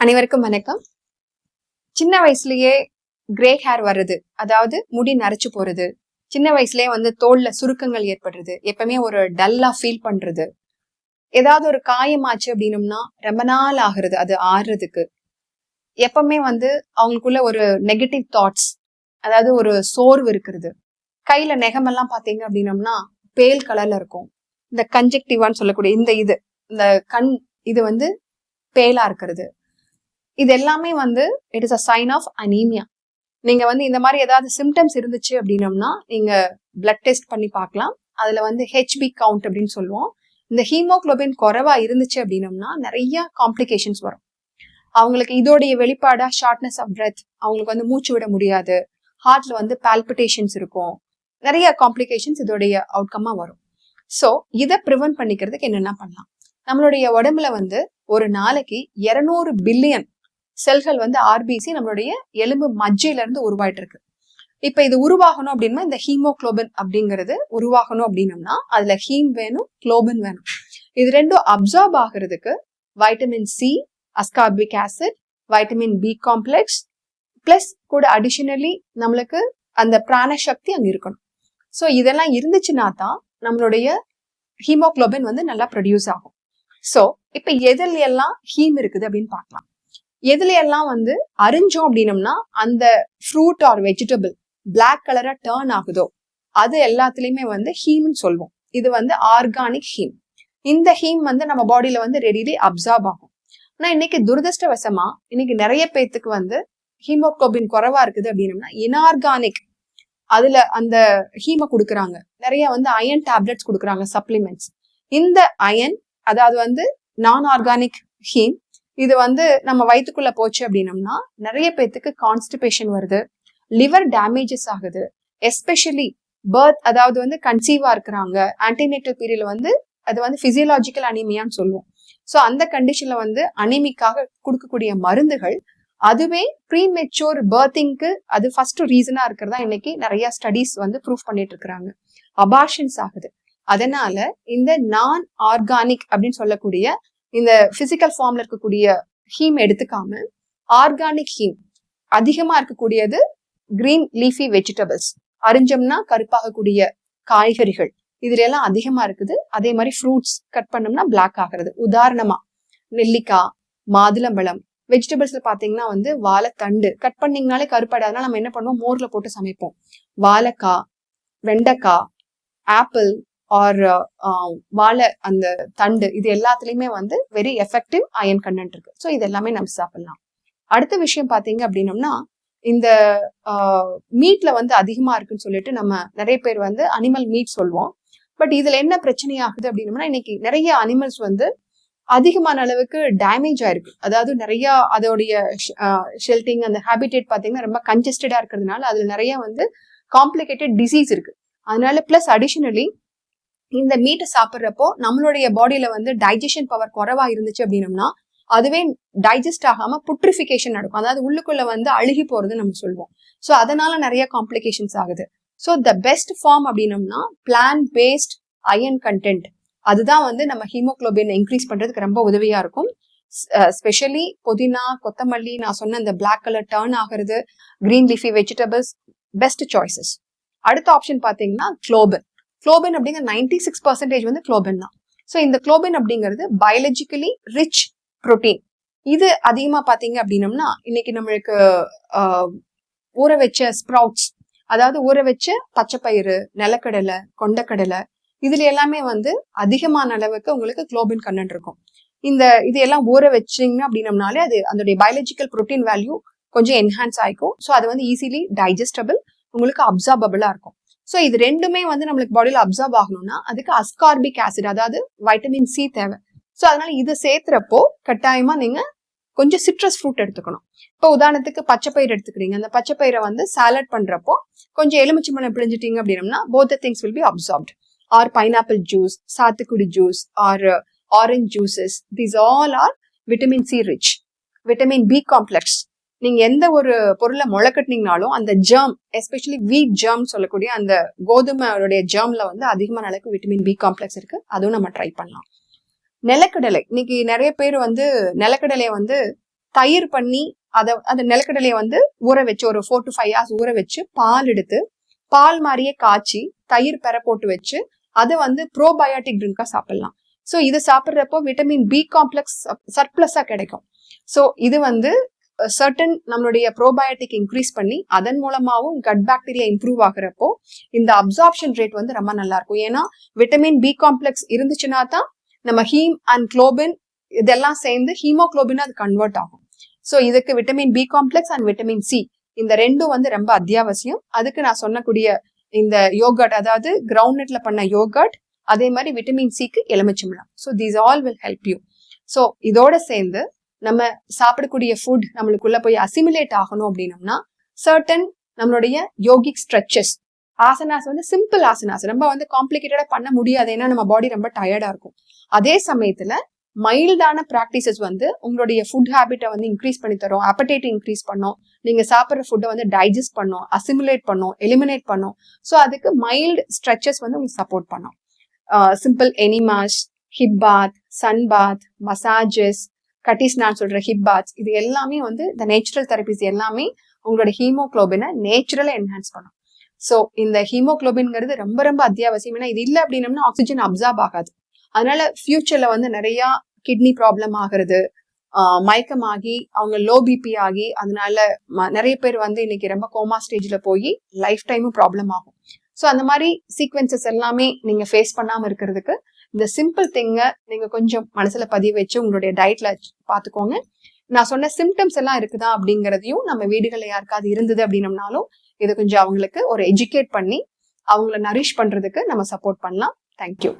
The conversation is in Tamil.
அனைவருக்கும் வணக்கம். சின்ன வயசுலயே கிரே ஹேர் வர்றது அதாவது முடி நரைச்சு போறது சின்ன வயசுலயே வந்து தோல்ல சுருக்கங்கள் ஏற்படுறது எப்பவுமே ஒரு டல்லா ஃபீல் பண்றது ஏதாவது ஒரு காயமாச்சு அப்படின்னம்னா ரொம்ப நாள் ஆகுறது அது ஆறுறதுக்கு எப்பவுமே வந்து அவங்களுக்குள்ள ஒரு நெகட்டிவ் தாட்ஸ் அதாவது ஒரு சோர்வு இருக்கிறது. கையில நெகமெல்லாம் பாத்தீங்க அப்படின்னம்னா பேல் கலர்ல இருக்கும். இந்த கன்ஜெக்டிவான்னு சொல்லக்கூடிய இந்த இது இந்த கண் இது வந்து பேலா இருக்கிறது. இது எல்லாமே வந்து it is a sign of anaemia நீங்க வந்து இந்த மாதிரி ஏதாவது சிம்டம்ஸ் இருந்துச்சு அப்படின்னம்னா நீங்க பிளட் டெஸ்ட் பண்ணி பார்க்கலாம். அதுல வந்து ஹெச்பி கவுண்ட் அப்படின்னு சொல்லுவோம். இந்த ஹீமோகுளோபின் குறைவா இருந்துச்சு அப்படின்னம்னா நிறைய காம்ப்ளிகேஷன்ஸ் வரும். அவங்களுக்கு இதோடைய வெளிப்பாடா ஷார்ட்னஸ் ஆஃப் பிரெத் அவங்களுக்கு வந்து மூச்சு விட முடியாது. ஹார்ட்ல வந்து பால்பிட்டேஷன்ஸ் இருக்கும். நிறைய காம்ப்ளிகேஷன்ஸ் இதோடைய அவுட்கமா வரும். ஸோ இதை ப்ரிவென்ட் பண்ணிக்கிறதுக்கு என்னென்ன பண்ணலாம்? நம்மளுடைய உடம்புல வந்து ஒரு நாளைக்கு இரநூறு பில்லியன் செல்கள் வந்து ஆர்பிசி நம்மளுடைய எலும்பு மஜ்ஜையில இருந்து உருவாயிட்டு இருக்கு இப்ப இது உருவாகணும் அப்படின்னா இந்த ஹீமோக்ளோபின் அப்படிங்கிறது உருவாகணும் அப்படின்னம்னா அதுல ஹீம் வேணும் குளோபின் வேணும். இது ரெண்டும் அப்சார்ப் ஆகுறதுக்கு vitamin C ascorbic acid vitamin B complex plus கூட அடிஷனலி நம்மளுக்கு அந்த பிராண சக்தி அங்க இருக்கணும். ஸோ இதெல்லாம் இருந்துச்சுன்னா தான் நம்மளுடைய ஹீமோக்ளோபின் வந்து நல்லா ப்ரொடியூஸ் ஆகும். ஸோ இப்போ எதில் எல்லாம் ஹீம் இருக்குது அப்படின்னு பார்க்கலாம். எதுல எல்லாம் வந்து அரிஞ்சோம் அப்படின்னம்னா அந்த ஃப்ரூட் ஆர் வெஜிடபிள் பிளாக் கலரா டேர்ன் ஆகுதோ அது எல்லாத்துலயுமே வந்து ஹீம்னு சொல்லுவோம் இது வந்து ஆர்கானிக் ஹீம் இந்த ஹீம் வந்து நம்ம பாடியில வந்து ரெடிலி அப்சார்ப் ஆகும். ஆனா இன்னைக்கு துரதிருஷ்டவசமா இன்னைக்கு நிறைய பேத்துக்கு வந்து ஹீமோக்ளோபின் குறைவா இருக்குது அப்படின்னம்னா இன்ஆர்கானிக் அதுல அந்த ஹீமை கொடுக்குறாங்க. நிறைய வந்து அயன் டேப்லெட்ஸ் கொடுக்குறாங்க சப்ளிமெண்ட்ஸ் இந்த அயன் அதாவது வந்து நான் ஆர்கானிக் ஹீம் இது வந்து நம்ம வயிற்றுக்குள்ள போச்சு அப்படின்னம்னா நிறைய பேத்துக்கு கான்ஸ்டிபேஷன் வருது லிவர் டேமேஜஸ் ஆகுது எஸ்பெஷலி பர்த் அதாவது வந்து கன்சீவா இருக்கிறாங்க ஆன்டிநேட்டல் பீரியட்ல வந்து அது வந்து பிசியலாஜிக்கல் அனிமியான்னு சொல்லுவோம். ஸோ அந்த கண்டிஷன்ல வந்து அனிமிக்காக கொடுக்கக்கூடிய மருந்துகள் அதுவே ப்ரீ மெச்சோர் பர்த்திங்க்கு அது ஃபர்ஸ்ட் ரீசனா இருக்கிறதா இன்னைக்கு நிறைய ஸ்டடிஸ் வந்து ப்ரூவ் பண்ணிட்டு இருக்கிறாங்க. அபார்ஷன்ஸ் ஆகுது. அதனால இந்த நான் ஆர்கானிக் அப்படின்னு சொல்லக்கூடிய இந்த பிசிக்கல் ஃபார்ம்ல இருக்கக்கூடிய ஹீம் எடுத்துக்காம ஆர்கானிக் ஹீம் அதிகமா இருக்கக்கூடியது கிரீன் லீஃபி வெஜிடபிள்ஸ் அரிஞ்சம்னா கருப்பாகக்கூடிய காய்கறிகள். இதுல எல்லாம் அதிகமா இருக்குது. அதே மாதிரி ஃப்ரூட்ஸ் கட் பண்ணோம்னா பிளாக் ஆகிறது. உதாரணமா நெல்லிக்காய் மாதுளம்பழம் வெஜிடபிள்ஸ்ல பாத்தீங்கன்னா வந்து வாழைத்தண்டு. கட் பண்ணீங்கனாலே கருப்படாதுனா நம்ம என்ன பண்ணுவோம்? மோர்ல போட்டு சமைப்போம். வாழைக்காய் வெண்டைக்காய் ஆப்பிள் ஆர் uh, um, வாழை அந்த தண்டு இது எல்லாத்துலேயுமே வந்து வெரி எஃபெக்டிவ் அயன் கண்டென்ட் இருக்கு. ஸோ இது எல்லாமே நம்ம சாப்பிடலாம். அடுத்த விஷயம் பார்த்தீங்க அப்படின்னம்னா இந்த மீட்ல வந்து அதிகமா இருக்குன்னு சொல்லிட்டு நம்ம நிறைய பேர் வந்து அனிமல் மீட் சொல்லுவோம். பட் இதுல என்ன பிரச்சனை ஆகுது அப்படின்னம்னா இன்னைக்கு நிறைய அனிமல்ஸ் வந்து அதிகமான அளவுக்கு டேமேஜ் ஆயிருக்கு. அதாவது நிறைய அதோடைய ஷெல்டிங் அந்த ஹேபிடேட் பார்த்தீங்கன்னா ரொம்ப கன்ஜஸ்டடா இருக்கிறதுனால அதுல நிறைய வந்து காம்ப்ளிகேட்டட் டிசீஸ் இருக்கு. அதனால பிளஸ் அடிஷனலி இந்த மீட்டை சாப்பிட்றப்போ நம்மளுடைய பாடியில வந்து டைஜஷன் பவர் குறைவா இருந்துச்சு அப்படின்னம்னா அதுவே டைஜஸ்ட் ஆகாம புட்ரிஃபிகேஷன் நடக்கும். அதாவது உள்ளுக்குள்ள வந்து அழுகி போறது நம்ம சொல்லுவோம். ஸோ அதனால நிறைய காம்ப்ளிகேஷன்ஸ் ஆகுது. ஸோ த பெஸ்ட் ஃபார்ம் அப்படின்னம்னா பிளான் பேஸ்ட் அயன் கண்டென்ட் அதுதான் வந்து நம்ம ஹீமோக்ளோபின் இன்க்ரீஸ் பண்றதுக்கு ரொம்ப உதவியா இருக்கும். ஸ்பெஷலி புதினா கொத்தமல்லி நான் சொன்ன இந்த பிளாக் கலர் டேர்ன் ஆகிறது green leafy vegetables best choices அடுத்த ஆப்ஷன் பார்த்தீங்கன்னா குளோபன் குளோபின் அப்படிங்கிற நைன்டி சிக்ஸ் பர்சன்டேஜ் வந்து குளோபின் தான். ஸோ இந்த குளோபின் அப்படிங்கிறது பயாலஜிக்கலி ரிச் ப்ரோட்டீன் இது அதிகமாக பார்த்தீங்க அப்படின்னம்னா இன்னைக்கு நம்மளுக்கு ஊற வச்ச ஸ்ப்ரவுட்ஸ் அதாவது ஊற வச்ச பச்சைப்பயிறு நிலக்கடலை கொண்டக்கடலை இதுல எல்லாமே வந்து அதிகமான அளவுக்கு உங்களுக்கு குளோபின் கண்டென்ட் இருக்கும். இந்த இது எல்லாம் ஊற வச்சிங்க அப்படின்னம்னாலே அது அதோடைய பயாலஜிக்கல் ப்ரோட்டீன் வேல்யூ கொஞ்சம் என்ஹான்ஸ் ஆகிக்கும் ஸோ அது வந்து ஈஸிலி டைஜஸ்டபிள் உங்களுக்கு அப்சார்பபிளாக இருக்கும். ஸோ இது ரெண்டுமே வந்து நம்மளுக்கு பாடியில் அப்சர்வ் ஆகணும்னா அதுக்கு அஸ்கார்பிக் ஆசிட் அதாவது வைட்டமின் சி தேவை. ஸோ அதனால இதை சேர்த்துறப்போ கட்டாயமா நீங்க கொஞ்சம் சிட்ரஸ் ஃப்ரூட் எடுத்துக்கணும். இப்போ உதாரணத்துக்கு பச்சைப்பயிர் எடுத்துக்கிறீங்க. அந்த பச்சை பயிரை வந்து சாலட் பண்றப்போ கொஞ்சம் எலுமிச்சம்பழம் பிழிஞ்சிட்டீங்க அப்படின்னா both things will be absorbed or pineapple juice சாத்துக்குடி juice or orange juices these all are vitamin C rich vitamin B complex நீங்க எந்த ஒரு பொருளை முளைக்கட்டினீங்கனாலும் அந்த ஜேர்ம் எஸ்பெஷலி வீட் ஜேர்ம் சொல்லக்கூடிய அந்த கோதுமையோடைய ஜேர்ம்ல வந்து அதிகமான அளவுக்கு விட்டமின் பி காம்ப்ளெக்ஸ் இருக்கு. அதுவும் நம்ம ட்ரை பண்ணலாம். நிலக்கடலை. இன்னைக்கு நிறைய பேர் வந்து நிலக்கடலையை வந்து தயிர் பண்ணி அதை அந்த நிலக்கடலையை வந்து ஊற வச்சு ஒரு ஃபோர் டு ஃபைவ் ஹவர்ஸ் ஊற வச்சு பால் எடுத்து பால் மாதிரியே காய்ச்சி தயிர் பெற போட்டு வச்சு அதை வந்து ப்ரோபயோட்டிக் ட்ரிங்கா சாப்பிடலாம். ஸோ இது சாப்பிட்றப்போ விட்டமின் பி காம்ப்ளெக்ஸ் சர்ப்ளஸாக கிடைக்கும். ஸோ இது வந்து சர்டன் நம்மளுடைய ப்ரோபயோட்டிக் இன்க்ரீஸ் பண்ணி அதன் மூலமாகவும் கட் பாக்டீரியா இம்ப்ரூவ் ஆகுறப்போ இந்த அப்சார்ப்ஷன் ரேட் வந்து ரொம்ப நல்லா இருக்கும். ஏன்னா விட்டமின் பி காம்ப்ளெக்ஸ் இருந்துச்சுன்னா தான் நம்ம ஹீம் அண்ட் குளோபின் இதெல்லாம் சேர்ந்து ஹீமோக்ளோபின் அது கன்வெர்ட் ஆகும். ஸோ இதுக்கு vitamin B complex and vitamin C இந்த ரெண்டும் வந்து ரொம்ப அத்தியாவசியம். அதுக்கு நான் சொன்னக்கூடிய இந்த யோகட் அதாவது கிரவுண்ட்நட்ல பண்ண யோகட் அதே மாதிரி விட்டமின் சிக்கு எலுமிச்சம்பழம். So these all will help you so இதோட சேர்ந்து நம்ம சாப்பிடக்கூடிய ஃபுட் நம்மளுக்குள்ள போய் அசிமுலேட் ஆகணும் அப்படின்னம்னா சர்டன் நம்மளுடைய யோகிக் ஸ்ட்ரெச்சஸ் ஆசனாஸ் வந்து சிம்பிள் ஆசனாஸ் ரொம்ப வந்து காம்ப்ளிகேட்டடா பண்ண முடியாது. ஏன்னா நம்ம பாடி ரொம்ப டயர்டா இருக்கும். அதே சமயத்துல மைல்டான ப்ராக்டிசஸ் வந்து உங்களுடைய ஃபுட் ஹேபிட்டை வந்து இன்க்ரீஸ் பண்ணி தரும். அப்படைட் இன்க்ரீஸ் பண்ணும். நீங்க சாப்பிட்ற ஃபுட்டை வந்து டைஜஸ்ட் பண்ணும். அசிமுலேட் பண்ணும். எலிமினேட் பண்ணும். ஸோ அதுக்கு மைல்டு ஸ்ட்ரெச்சஸ் வந்து உங்களுக்கு சப்போர்ட் பண்ணும். Simple enemas hip bath sun bath massages கட்டிஸ் நான் சொல்ற ஹிப் பாத்ஸ் இது எல்லாமே வந்து இந்த நேச்சுரல் தெரபிஸ் எல்லாமே உங்களோட ஹீமோக்ளோபினை நேச்சுரலா என்ஹான்ஸ் பண்ணும். ஸோ இந்த ஹீமோக்ளோபின்ங்கிறது ரொம்ப ரொம்ப அத்தியாவசியம். ஏன்னா இது இல்லை அப்படின்னம்னா ஆக்சிஜன் அப்சார்ப் ஆகாது. அதனால ஃபியூச்சர்ல வந்து நிறைய கிட்னி ப்ராப்ளம் ஆகிறது மயக்கமாகி அவங்க லோ பிபி ஆகி அதனால நிறைய பேர் வந்து இன்னைக்கு ரொம்ப கோமா ஸ்டேஜ்ல போய் லைஃப் டைமும் ப்ராப்ளம் ஆகும். ஸோ அந்த மாதிரி சீக்வன்சஸ் எல்லாமே நீங்க ஃபேஸ் பண்ணாம இருக்கிறதுக்கு இந்த சிம்பிள் திங்கை நீங்கள் கொஞ்சம் மனசில் பதிவு வச்சு உங்களுடைய டயட்ல பார்த்துக்கோங்க நான் சொன்ன சிம்டம்ஸ் எல்லாம் இருக்குதா அப்படிங்கிறதையும் நம்ம வீடுகளில் யாருக்காவது இருந்தது அப்படின்னம்னாலும் இதை கொஞ்சம் அவங்களுக்கு ஒரு எஜுகேட் பண்ணி அவங்கள நரிஷ் பண்ணுறதுக்கு நம்ம சப்போர்ட் பண்ணலாம். தேங்க்யூ